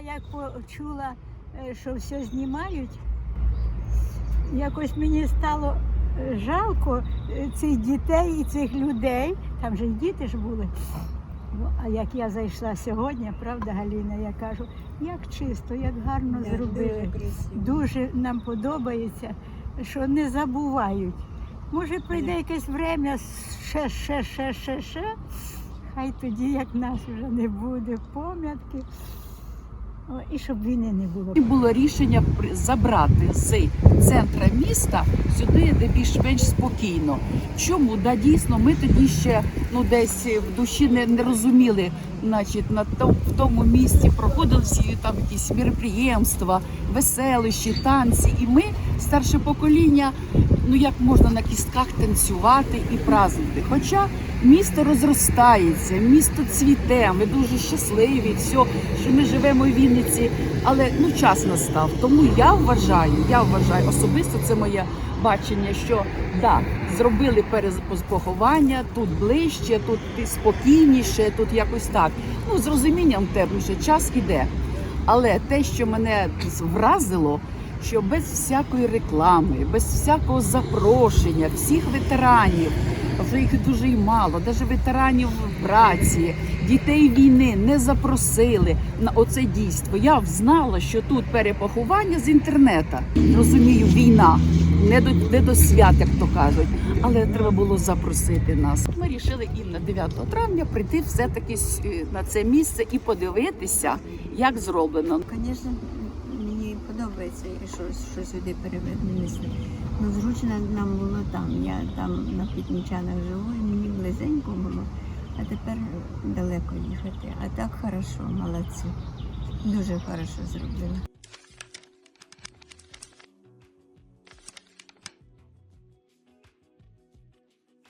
як почула, е, що все знімають, якось мені стало е, жалко е, цих дітей і цих людей. Там же й діти ж були. Ну, а як я зайшла сьогодні, правда, Галіна, я кажу, як чисто, як гарно зробили. Дуже. Дуже нам подобається, що не забувають. Може, прийде якесь время, ще, ще, ще, ще, ще. Хай тоді, як нас вже не буде, пам'ятки. І щоб війни не було. І було рішення забрати з центра міста сюди, де більш-менш спокійно. Чому? Да, дійсно, ми тоді ще ну десь в душі не, не розуміли, значить, на то- в тому місці проходили всі там якісь міроприємства, веселищі, танці. І ми, старше покоління, ну як можна на кістках танцювати і празднувати. Хоча місто розростається, місто цвіте, ми дуже щасливі, все, що ми живемо в Вінниці, але ну час настав. Тому я вважаю, я вважаю особисто це моє бачення, що да, зробили перепоховання, тут ближче, тут спокійніше, тут якось так. Ну з розумінням тепліше, час іде. Але те, що мене вразило, що без всякої реклами, без всякого запрошення, всіх ветеранів, вже їх дуже й мало, навіть ветеранів праці, дітей війни не запросили на оце дійство. Я знала, що тут перепоховання з інтернету. Розумію, війна, не до, не до свят, як то кажуть. Але треба було запросити нас. Ми вирішили і на 9 травня прийти все-таки е, на це місце і подивитися, як зроблено. Звісно, мені і щось що сюди переведені. Ну, зручно нам було там. Я там на Пітнічанах живу, і мені близенько було, а тепер далеко їхати. А так хорошо, молодці. Дуже хорошо зробили.